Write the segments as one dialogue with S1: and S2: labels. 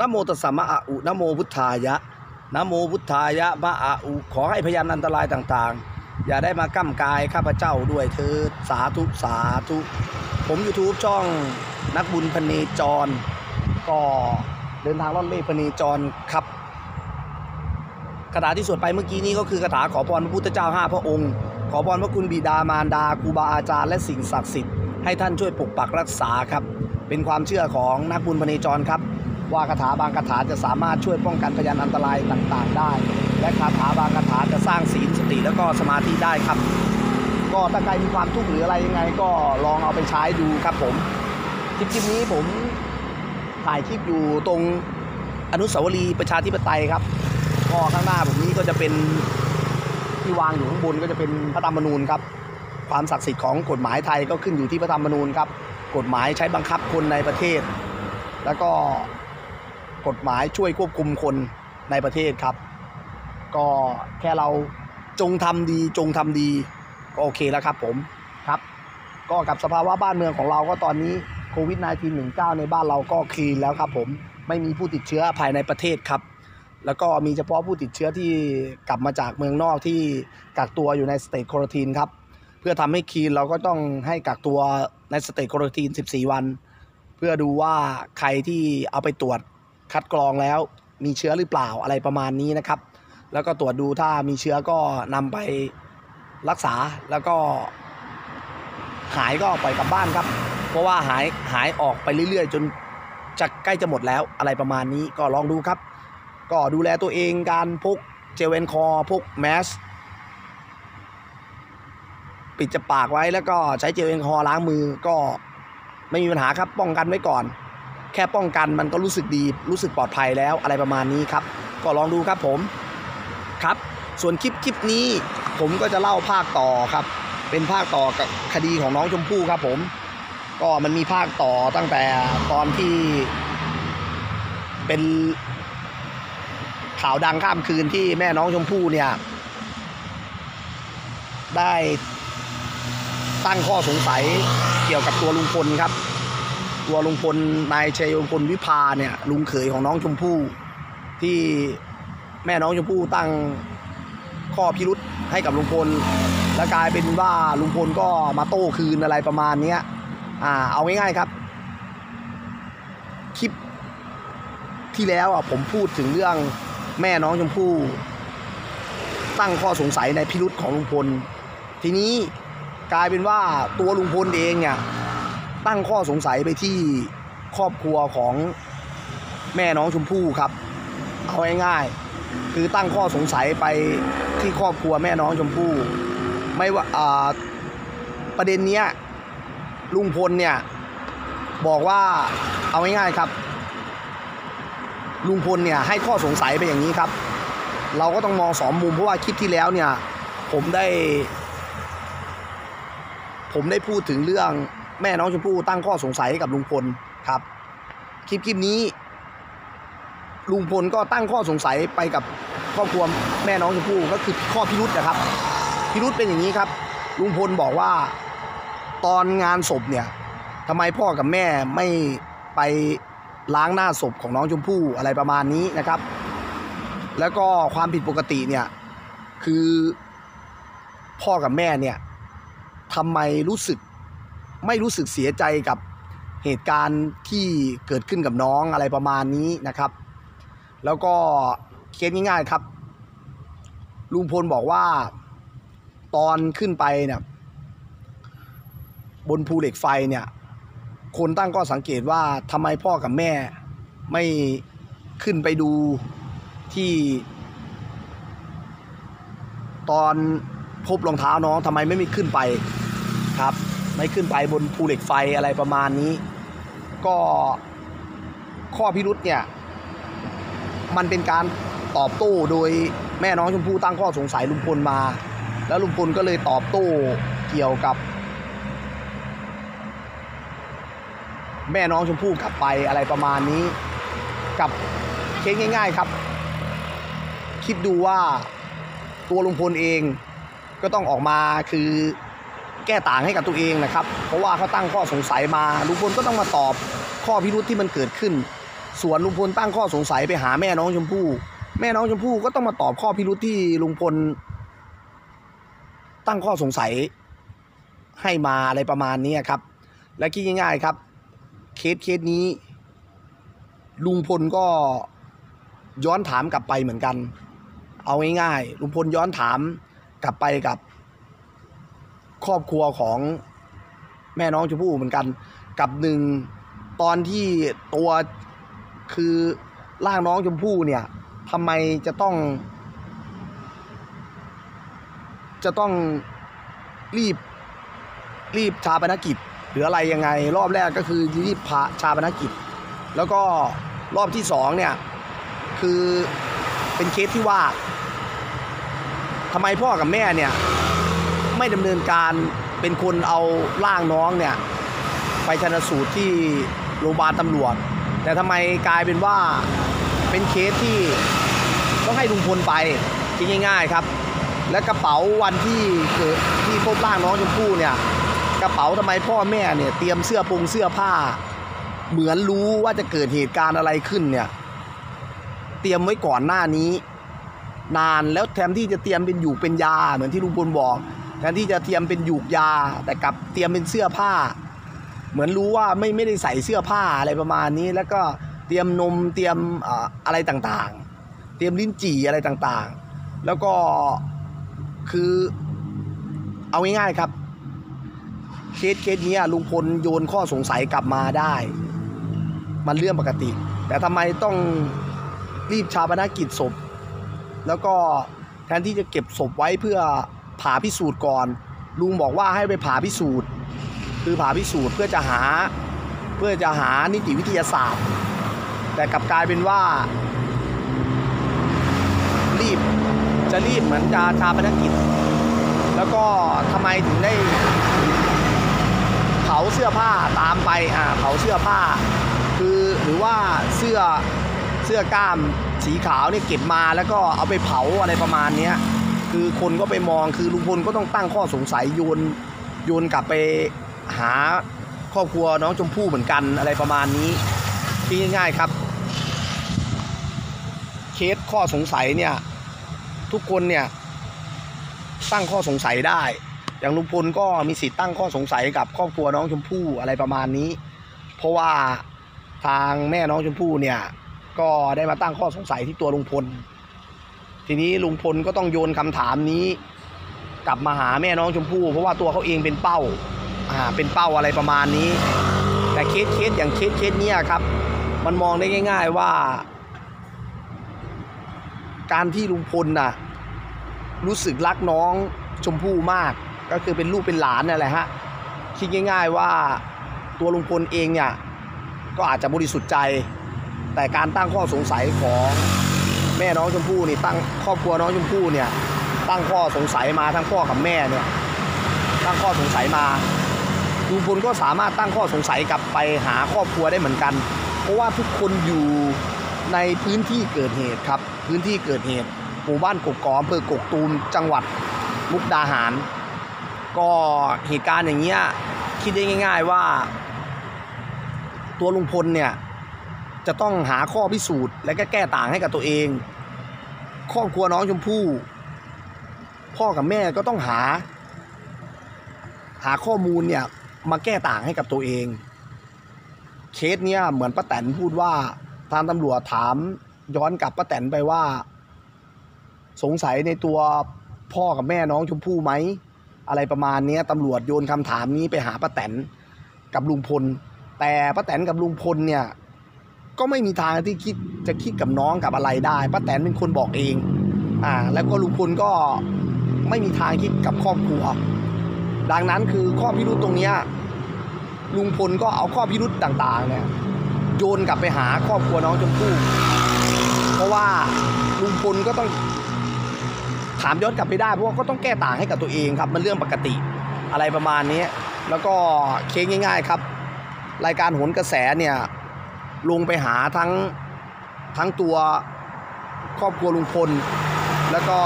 S1: นโมตัสสะมะอะอุนโมพุทธายะนโมพุทธายะมะอะอุขอให้พยานอันตรายต่างๆ อย่าได้มาก้ำกายข้าพเจ้าด้วยเถิดสาธุสาธุผม YouTube ช่องนักบุญพเนจร ก็เดินทางล่อนเล่พเนจรครับคาถาที่สวดไปเมื่อกี้นี้ก็คือคาถาขอพรพระพุทธเจ้าห้าพระองค์ ขอพรพระคุณบิดามารดาครูบาอาจารย์และสิ่งศักดิ์สิทธิ์ให้ท่านช่วยปกปักรักษาครับ เป็นความเชื่อของนักบุญพเนจรครับ ว่าคาถาบางคาถาจะสามารถช่วยป้องกันพยานอันตรายต่างๆได้ และคาถาบางคาถาจะสร้างศีลสติแล้วก็สมาธิได้ครับ ก็ถ้าใครมีความทุกข์หรืออะไรยังไง ก็ลองเอาไปใช้ดูครับผมคลิปคลิปนี้ผมถ่ายคลิปอยู่ตรงอนุสาวรีย์ประชาธิปไตยครับก็ข้างหน้าผมนี้ก็จะเป็นที่วางอยู่ข้างบนก็จะเป็นพระธรรมนูญครับ ความศักดิ์สิทธิ์ของกฎหมายไทยก็ขึ้นอยู่ที่พระธรรมนูญครับ กฎหมายใช้บังคับคนในประเทศ แล้วก็ กฎหมายช่วยควบคุมคนในประเทศครับ ก็แค่เราจงทำดีจงทำดีก็โอเคแล้วครับผมครับ ก็กับสภาวะบ้านเมืองของเราก็ตอนนี้โควิด -19 19 ในบ้านเราก็คลีนแล้วครับผมไม่มีผู้ติดเชื้อภายในประเทศครับ แล้วก็มีเฉพาะผู้ติดเชื้อที่กลับมาจากเมืองนอกที่กักตัวอยู่ในสเตทโครทีนครับ เพื่อทำให้คลีนเราก็ต้องให้กักตัวในสเตทโครทีน 14 วัน เพื่อดูว่าใครที่เอาไปตรวจ คัดกรองแล้วมีเชื้อหรือเปล่าอะไรประมาณนี้นะครับ แล้วก็ตรวจดูถ้ามีเชื้อก็นำไปรักษาแล้วก็หายก็ปล่อยกลับบ้านครับ เพราะว่าหายหายออกไปเรื่อยๆ จนจะใกล้จะหมดแล้วอะไรประมาณนี้ก็ลองดูครับ ก็ดูแลตัวเองการพกเจลแอลกอฮอล์พกแมสปิดจะปากไว้แล้วก็ใช้เจลแอลกอฮอล์ล้างมือก็ไม่มีปัญหาครับป้องกันไว้ก่อน แค่ป้องกันมันก็รู้สึกดีรู้สึกปลอดภัยแล้วอะไรประมาณนี้ครับ ก็ลองดูครับผมครับ ส่วนคลิปคลิปนี้ผมก็จะเล่าภาคต่อครับ เป็นภาคต่อกับคดีของน้องชมพู่ครับผม ก็มันมีภาคต่อตั้งแต่ตอนที่ เป็นข่าวดังข้ามคืนที่แม่น้องชมพู่เนี่ย ได้ตั้งข้อสงสัยเกี่ยวกับตัวลุงพลครับ ตัวลุงพลนายชัยพลวิภาเนี่ยลุงเขยของน้องชมพู่ที่แม่น้องชมพู่ตั้งข้อพิรุษให้กับลุงพลแล้วกลายเป็นว่าลุงพลก็มาโต้คืนอะไรประมาณนี้อ่าเอาง่ายๆครับ คลิปที่แล้วอะผมพูดถึงเรื่องแม่น้องชมพู่ตั้งข้อสงสัยในพิรุษของลุงพล ทีนี้กลายเป็นว่าตัวลุงพลเองเนี่ย ตั้งข้อสงสัยไปที่ครอบครัวของแม่น้องชมพู่ครับ เอาง่ายๆคือตั้งข้อสงสัยไปที่ครอบครัวแม่น้องชมพู่ไม่ว่าอ่าประเด็นเนี้ยลุงพลเนี่ยบอกว่าเอาง่ายๆครับ ลุงพลเนี่ยให้ข้อสงสัยไปอย่างนี้ครับ เราก็ต้องมองสองมุมเพราะว่าคลิปที่แล้วเนี่ยผมได้ ผมได้พูดถึงเรื่อง แม่น้องชมพู่ตั้งข้อสงสัยให้กับลุงพลครับ คลิปคลิปนี้ ลุงพลก็ตั้งข้อสงสัยไปกับครอบครัวแม่น้องชมพู่ก็คือข้อพิรุษนะครับ พิรุษเป็นอย่างนี้ครับ ลุงพลบอกว่าตอนงานศพเนี่ยทำไมพ่อกับแม่ไม่ไปล้างหน้าศพของน้องชมพู่อะไรประมาณนี้นะครับ แล้วก็ความผิดปกติเนี่ยคือพ่อกับแม่เนี่ยทำไมรู้สึก ไม่รู้สึกเสียใจกับเหตุการณ์ที่เกิดขึ้นกับน้องอะไรประมาณนี้นะครับ แล้วก็เคสง่ายๆครับลุงพลบอกว่า ตอนขึ้นไปเนี่ยบนภูเหล็กไฟเนี่ย คนตั้งก็สังเกตว่าทำไมพ่อกับแม่ไม่ขึ้นไปดูที่ ตอนพบรองเท้าน้องทำไมไม่มีขึ้นไปครับ ไม่ขึ้นไปบนภูเหล็กไฟอะไรประมาณนี้ ก็ข้อพิรุษเนี่ย มันเป็นการตอบโต้โดยแม่น้องชมพู่ตั้งข้อสงสัยลุงพลมา แล้วลุงพลก็เลยตอบโต้เกี่ยวกับ แม่น้องชมพู่กลับไปอะไรประมาณนี้กับเคสง่าย ๆครับ คิดดูว่าตัวลุงพลเองก็ต้องออกมาคือ แก้ต่างให้กับตัวเองนะครับ เพราะว่าเขาตั้งข้อสงสัยมาลุงพลก็ต้องมาตอบข้อพิรุธที่มันเกิดขึ้น ส่วนลุงพลตั้งข้อสงสัยไปหาแม่น้องชมพู่ แม่น้องชมพู่ก็ต้องมาตอบข้อพิรุธที่ลุงพล ตั้งข้อสงสัยให้มาอะไรประมาณนี้ครับ และคิดง่ายๆครับ เคสเคสนี้ ลุงพลก็ย้อนถามกลับไปเหมือนกัน เอาง่ายๆลุงพลย้อนถามกลับไปกับ ครอบครัวของแม่น้องชมพู่เหมือนกัน กับหนึ่งตอนที่ตัวคือร่างน้องชมพู่เนี่ยทำไมจะต้อง จะต้องรีบรีบชาปนกิจหรืออะไรยังไง รอบแรกก็คือรีบพาชาปนกิจ แล้วก็รอบที่สองเนี่ย คือเป็นเคสที่ว่าทำไมพ่อกับแม่เนี่ย ไม่ดำเนินการเป็นคนเอาร่างน้องเนี่ยไปชนสูตรที่โรงพยาบาลตำรวจ แต่ทำไมกลายเป็นว่าเป็นเคสที่ต้องให้ลุงพลไปคิดง่าย ๆครับ และกระเป๋าวันที่เกิดที่พบร่างน้องชมพู่เนี่ยกระเป๋าทำไมพ่อแม่เนี่ยเตรียมเสื้อปงเสื้อผ้า เหมือนรู้ว่าจะเกิดเหตุการณ์อะไรขึ้นเนี่ยเตรียมไว้ก่อนหน้านี้ นานแล้วแทนที่จะเตรียมเป็นอยู่เป็นยาเหมือนที่ลุงพลบอก แทนที่จะเตรียมเป็นหยูกยา แต่กลับเตรียมเป็นเสื้อผ้า เหมือนรู้ว่าไม่ไม่ได้ใส่เสื้อผ้าอะไรประมาณนี้ แล้วก็เตรียมนมเตรียมอะไรต่างๆ เตรียมลิ้นจี่อะไรต่างๆ แล้วก็คือเอาง่ายๆครับ เคสเคสนี้ลุงพลโยนข้อสงสัยกลับมาได้ มันเรื่องปกติ แต่ทำไมต้องรีบชาปนกิจศพ แล้วก็แทนที่จะเก็บศพไว้เพื่อ ผ่าพิสูจน์ก่อน ลุงบอกว่าให้ไปผ่าพิสูจน์ คือผ่าพิสูจน์เพื่อจะหาเพื่อจะหานิติวิทยาศาสตร์ แต่กลับกลายเป็นว่า รีบจะรีบเหมือนจะชาปนกิจ แล้วก็ทำไมถึงได้เผาเสื้อผ้าตามไปอ่าเผาเสื้อผ้า คือหรือว่าเสื้อเสื้อกล้ามสีขาวเนี่ยเก็บมาแล้วก็เอาไปเผาอะไรประมาณนี้ คือคนก็ไปมองคือลุงพลก็ต้องตั้งข้อสงสัยโยนโยนกลับไปหาครอบครัวน้องชมพู่เหมือนกันอะไรประมาณนี้ที่ง่ายๆครับ เคสข้อสงสัยเนี่ย ทุกคนเนี่ยตั้งข้อสงสัยได้ อย่างลุงพลก็มีสิทธิ์ตั้งข้อสงสัยกับครอบครัวน้องชมพู่อะไรประมาณนี้ เพราะว่าทางแม่น้องชมพู่เนี่ย ก็ได้มาตั้งข้อสงสัยที่ตัวลุงพล ทีนี้ลุงพลก็ต้องโยนคำถามนี้กลับมาหาแม่น้องชมพู่ เพราะว่าตัวเขาเองเป็นเป้าอ่าเป็นเป้าอะไรประมาณนี้ แต่เคสเคสอย่างเคสเคสเนี้ยครับ มันมองได้ง่าย ๆว่า การที่ลุงพลน่ะรู้สึกรักน้องชมพู่มาก ก็คือเป็นลูกเป็นหลานนั่นแหละฮะคิดง่าย ๆว่าตัวลุงพลเองเนี่ยก็อาจจะบริสุทธิ์ใจ แต่การตั้งข้อสงสัยของ แม่น้องชมพู่นี่ตั้งครอบครัวน้องชมพู่เนี่ย ตั้งข้อสงสัยมาทั้งพ่อกับแม่เนี่ยตั้งข้อสงสัยมาลุงพลก็สามารถตั้งข้อสงสัยกลับไปหาครอบครัวได้เหมือนกัน เพราะว่าทุกคนอยู่ในพื้นที่เกิดเหตุครับ พื้นที่เกิดเหตุหมู่บ้านกกกออำเภอกกตูมจังหวัดมุกดาหาร ก็เหตุการณ์อย่างเงี้ยคิดได้ง่าย ๆว่า ตัวลุงพลเนี่ย จะต้องหาข้อพิสูจน์ และก็แก้ต่างให้กับตัวเอง ครอบครัวน้องชมพู่พ่อกับแม่ก็ต้องหา หาข้อมูลเนี่ยมาแก้ต่างให้กับตัวเอง เคสเนี้ยเหมือนป้าแตนพูดว่าทางตำรวจถามย้อนกลับป้าแตนไปว่า สงสัยในตัวพ่อกับแม่น้องชมพู่ไหม อะไรประมาณนี้ตำรวจโยนคำถามนี้ไปหาป้าแตนกับลุงพล แต่ป้าแตนกับลุงพลเนี่ย ก็ไม่มีทางที่คิดจะคิดกับน้องกับอะไรได้ป้าแตนเป็นคนบอกเอง อ่า แล้วก็ลุงพลก็ไม่มีทางคิดกับครอบครัว ดังนั้นคือข้อพิรุธตรงเนี้ยลุงพลก็เอาข้อพิรุธต่างๆเนี่ยโยนกลับไปหาครอบครัวน้องชมพู่เพราะว่าลุงพลก็ต้องถามย้อนกลับไปได้เพราะว่าก็ต้องแก้ต่างให้กับตัวเองครับ มันเรื่องปกติอะไรประมาณนี้ แล้วก็เคสง่าย ๆครับ รายการโหนกระแสเนี่ย ลงไปหาทั้งทั้งตัวครอบครัวลุงพล แล้วก็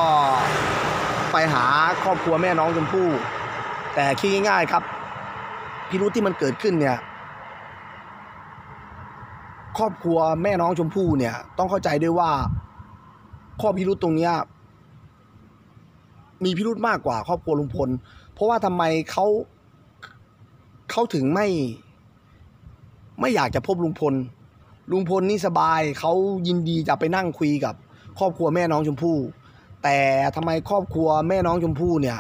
S1: ไปหาครอบครัวแม่น้องชมพู่ แต่คิดง่ายๆครับ พิรุธที่มันเกิดขึ้นเนี่ย ครอบครัวแม่น้องชมพู่เนี่ย ต้องเข้าใจด้วยว่า ข้อพิรุษตรงเนี้ยมีพิรุธมากกว่าครอบครัวลุงพล เพราะว่าทำไมเขาเขาถึงไม่ ไม่อยากจะพบลุงพล ลุงพลนี่สบายเขายินดีจะไปนั่งคุยกับ ครอบครัวแม่น้องชมพู่ แต่ทำไมครอบครัวแม่น้องชมพู่เนี่ย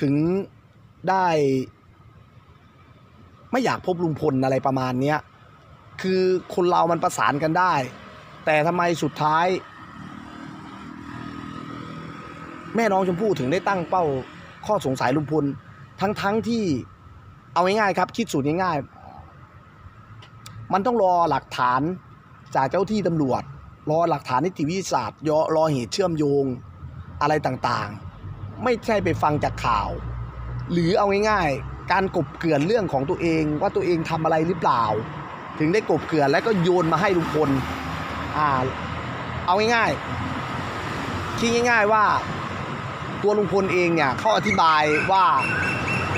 S1: ถึงได้ ไม่อยากพบลุงพลอะไรประมาณเนี้ยคือคนเรามันประสานกันได้ แต่ทำไมสุดท้าย แม่น้องชมพู่ถึงได้ตั้งเป้าข้อสงสัยลุงพลทั้งทั้งที่เอาง่ายๆครับ คิดสูตรง่ายๆ มันต้องรอหลักฐานจากเจ้าที่ตำรวจ รอหลักฐานนิติวิทยาศาสตร์ยอรอเหตุเชื่อมโยงอะไรต่างๆ ไม่ใช่ไปฟังจากข่าว หรือเอาง่ายๆ การกบเกลื่อนเรื่องของตัวเองว่าตัวเองทำอะไรหรือเปล่า ถึงได้กบเกลื่อนแล้วก็โยนมาให้ลุงพลอ่าเอาง่ายๆคิดง่าย ๆว่าตัวลุงพลเองเนี่ยเขาอธิบายว่า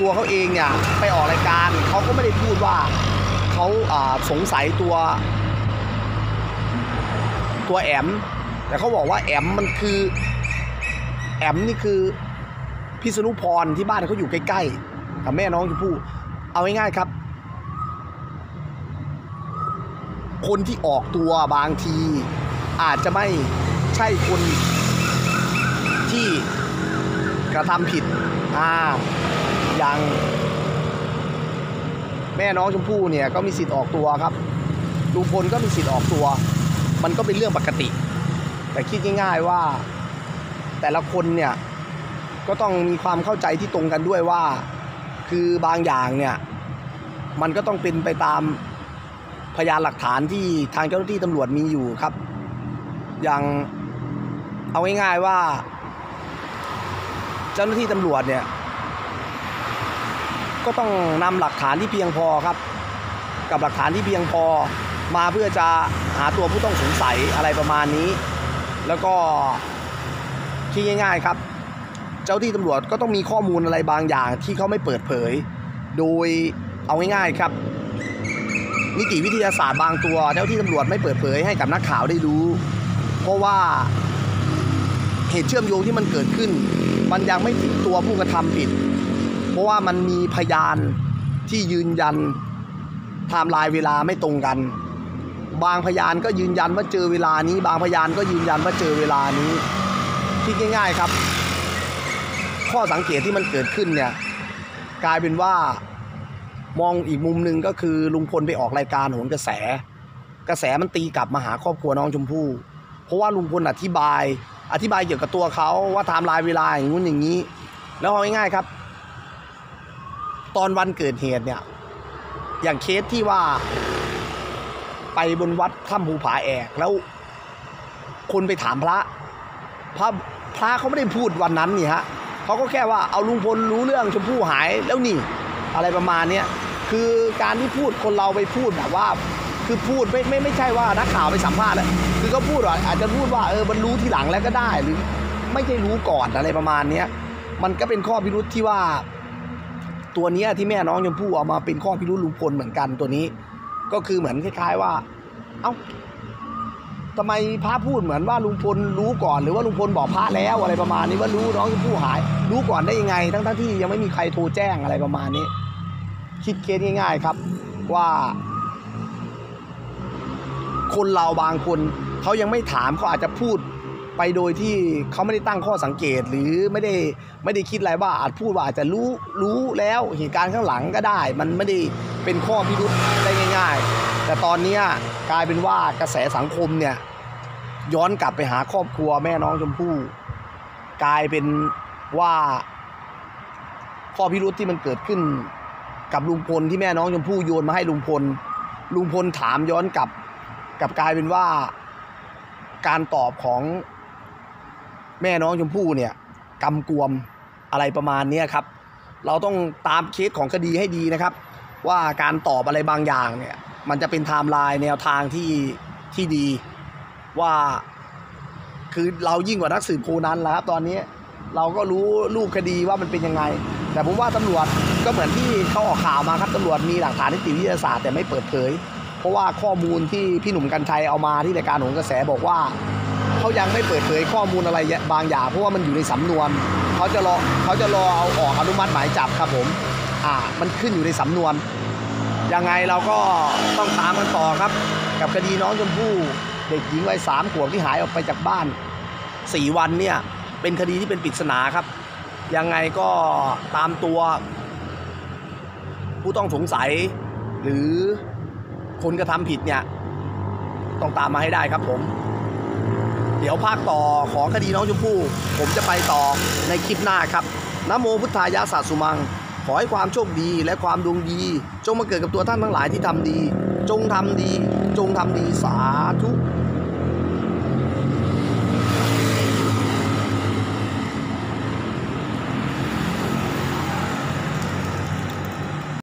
S1: ตัวเขาเองเนี่ยไปออกรายการเขาก็ไม่ได้พูดว่า เขาอ่าสงสัยตัว ตัวแอม แต่เขาบอกว่าแอมมันคือ แอมนี่คือพิษณุพรที่บ้านเขาอยู่ใกล้ๆกับแม่น้องชมพู่เอาง่ายๆครับ คนที่ออกตัวบางที อาจจะไม่ใช่คนที่กระทำผิดอ่าอย่าง แม่น้องชมพู่เนี่ยก็มีสิทธิ์ออกตัวครับลุงพลก็มีสิทธิ์ออกตัว มันก็เป็นเรื่องปกติ แต่คิดง่ายๆว่า แต่ละคนเนี่ยก็ต้องมีความเข้าใจที่ตรงกันด้วยว่า คือบางอย่างเนี่ยมันก็ต้องเป็นไปตามพยานหลักฐานที่ทางเจ้าหน้าที่ตำรวจมีอยู่ครับ อย่างเอาง่ายๆว่า เจ้าหน้าที่ตำรวจเนี่ย ก็ต้องนำหลักฐานที่เพียงพอครับ กับหลักฐานที่เพียงพอมาเพื่อจะหาตัวผู้ต้องสงสัยอะไรประมาณนี้ แล้วก็คิดง่าย ๆครับ เจ้าที่ตำรวจก็ต้องมีข้อมูลอะไรบางอย่างที่เขาไม่เปิดเผย โดยเอาง่ายๆครับ นิติวิทยาศาสตร์บางตัว เจ้าที่ตำรวจไม่เปิดเผยให้กับนักข่าวได้รู้ เพราะว่าเหตุเชื่อมโยงที่มันเกิดขึ้น มันยังไม่ถึงตัวผู้กระทำผิด เพราะว่ามันมีพยานที่ยืนยันไทม์ไลน์เวลาไม่ตรงกัน บางพยานก็ยืนยันว่าเจอเวลานี้ บางพยานก็ยืนยันว่าเจอเวลานี้คิดง่าย ๆครับ ข้อสังเกตที่มันเกิดขึ้นเนี่ย กลายเป็นว่ามองอีกมุมหนึ่งก็คือลุงพลไปออกรายการโหนกระแส กระแสมันตีกลับมาหาครอบครัวน้องชมพู่ เพราะว่าลุงพลอธิบาย อธิบายเกี่ยวกับตัวเขาว่าไทม์ไลน์เวลาอย่างงู้นอย่างนี้ แล้วเอาง่ายๆครับ ตอนวันเกิดเหตุเนี่ย อย่างเคสที่ว่าไปบนวัดถ้ำภูผาแอกแล้วคนไปถามพระ พระพระเขาไม่ได้พูดวันนั้นนี่ฮะเขาก็แค่ว่าเอาลุงพลรู้เรื่องชมพู่หายแล้วนี่ อะไรประมาณเนี้ยคือการที่พูดคนเราไปพูดแบบว่า คือพูดไม่ไม่ไม่ใช่ว่านักข่าวไปสัมภาษณ์แล้วคือเขาพูดว่าอาจจะพูดว่าเออมันรู้ทีหลังแล้วก็ได้หรือ ไม่ใช่รู้ก่อนอะไรประมาณเนี้ยมันก็เป็นข้อพิรุษที่ว่า ตัวนี้ที่แม่น้องชมพู่เอามาเป็นข้อพิรุษลุงพลเหมือนกันตัวนี้ ก็คือเหมือนคล้าย ๆว่า เอ้าทำไมพระพูดเหมือนว่าลุงพลรู้ก่อน หรือว่าลุงพลบอกพระแล้วอะไรประมาณนี้ว่ารู้น้องชมพู่หาย รู้ก่อนได้ยังไง ทั้งๆที่ยังไม่มีใครโทรแจ้งอะไรประมาณนี้ คิดเคสง่ายๆครับ ว่า คนเราบางคนเขายังไม่ถามเขาอาจจะพูด ไปโดยที่เขาไม่ได้ตั้งข้อสังเกตหรือไม่ได้ไม่ได้คิดอะไรว่าอาจพูดว่าอาจจะรู้รู้แล้วเหตุการณ์ข้างหลังก็ได้ มันไม่ได้เป็นข้อพิรุษได้ง่าย ๆ แต่ตอนนี้กลายเป็นว่ากระแสสังคมเนี่ยย้อนกลับไปหาครอบครัวแม่น้องชมพู่กลายเป็นว่าข้อพิรุษที่มันเกิดขึ้นกับลุงพลที่แม่น้องชมพู่โยนมาให้ลุงพล ลุงพลถามย้อนกลับกับกลายเป็นว่าการตอบของ แม่น้องชมพู่เนี่ยกำกวมอะไรประมาณนี้ครับ เราต้องตามเคสของคดีให้ดีนะครับ ว่าการตอบอะไรบางอย่างเนี่ยมันจะเป็นไทม์ไลน์แนวทางที่ที่ดีว่าคือเรายิ่งกว่านักสืบโคนันแล้วครับตอนนี้เราก็รู้รูปคดีว่ามันเป็นยังไง แต่ผมว่าตำรวจก็เหมือนที่เขาออกข่าวมาครับตำรวจมีหลักฐานนิติวิทยาศาสตร์แต่ไม่เปิดเผย เพราะว่าข้อมูลที่พี่หนุ่มกัญชัยเอามาที่รายการหนกระแสบอกว่า เขายังไม่เปิดเผยข้อมูลอะไรบางอย่างเพราะว่ามันอยู่ในสำนวนเขาจะรอเขาจะรอเอาออกอนุมัติหมายจับครับผมอ่ามันขึ้นอยู่ในสำนวนยังไงเราก็ต้องตามกันต่อครับ กับคดีน้องชมพู่เด็กหญิงวัยสามขวบที่หายออกไปจากบ้านสี่วันเนี่ยเป็นคดีที่เป็นปริศนาครับ ยังไงก็ตามตัว ผู้ต้องสงสัย หรือคนกระทำผิดเนี่ย ต้องตามมาให้ได้ครับผม เดี๋ยวภาคต่อของคดีน้องชมพู่ ผมจะไปต่อในคลิปหน้าครับนโมพุทธายะสัสสุมัง ขอให้ความโชคดีและความดวงดี จงมาเกิดกับตัวท่านทั้งหลายที่ทำดี จงทำดี จงทำดีสาธุ